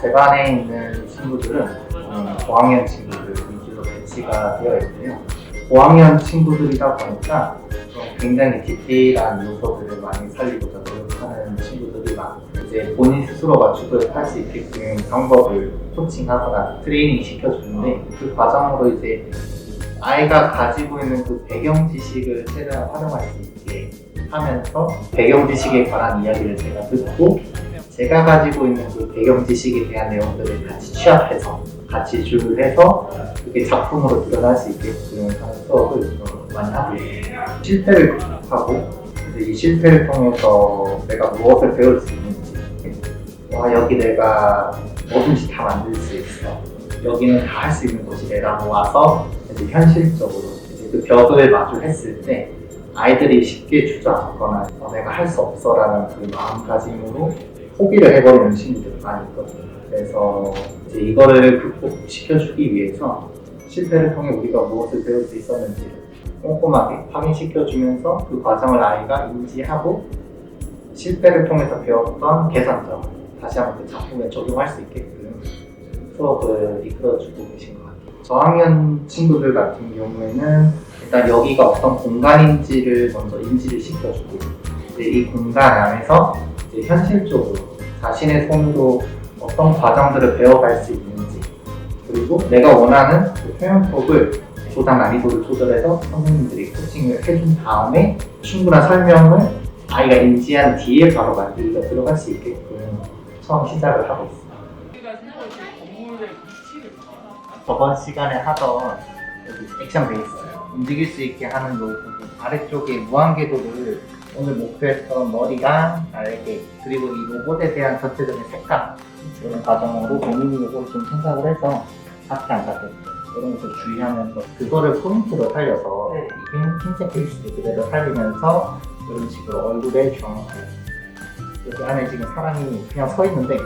제 반에 있는 친구들은 음, 고학년 친구들 위주로 배치가 되어 있고요. 고학년 친구들이다 보니까 좀 굉장히 디테일한 요소들을 많이 살리고자 노력하는 친구들이 많고 이제 본인 스스로가 주도를 할수 있게끔 방법을 코칭하거나 트레이닝 시켜주는데 그 과정으로 이제 아이가 가지고 있는 그 배경 지식을 최대한 활용할 수 있게 하면서 배경 지식에 관한 이야기를 제가 듣고 제가 가지고 있는 그 배경 지식에 대한 내용들을 같이 취합해서 같이 줄을 해서 그게 작품으로 드러날 수 있게끔 하는 수업을 좀 많이 하고 있습니다. 실패를 이제 이 실패를 통해서 내가 무엇을 배울 수 있는지 와 여기 내가 뭐든지 다 만들 수 있어 여기는 다 할 수 있는 곳이래라고 와서 이제 현실적으로 이제 그 벽을 마주했을 때 아이들이 쉽게 주저앉거나 어, 내가 할 수 없어라는 그 마음가짐으로 포기를 해버리는 친구들이 많이 있거든요. 그래서 이제 이거를 극복시켜주기 위해서 실패를 통해 우리가 무엇을 배울 수 있었는지를 꼼꼼하게 확인시켜주면서 그 과정을 아이가 인지하고 실패를 통해서 배웠던 개선점을 다시 한번 그 작품에 적용할 수 있게끔 수업을 이끌어주고 계신 것 같아요. 저학년 친구들 같은 경우에는 일단 여기가 어떤 공간인지를 먼저 인지를 시켜주고 이 공간 안에서 현실적으로 자신의 손으로 어떤 과정들을 배워갈 수 있는지 그리고 내가 원하는 그 표현법을 조단 난이도를 조절해서 선생님들이 코칭을 해준 다음에 충분한 설명을 아이가 인지한 뒤에 바로 만들기가 들어갈 수 있게끔 처음 시작을 하고 있습니다. 저번 시간에 하던 여기 액션 베이스 움직일 수 있게 하는 요 부분 아래쪽에 무한궤도를 오늘 목표했던 머리가 날개 그리고 이 로봇에 대한 전체적인 색감 이런 과정으로 본인이 이걸 좀 생각을 해서 같이 안 같은 이런 것을 주의하면서 그거를 포인트로 살려서 이게 흰색 베이스 그대로 살리면서 이런 식으로 얼굴에 정확하게 여기 안에 지금 사람이 그냥 서 있는데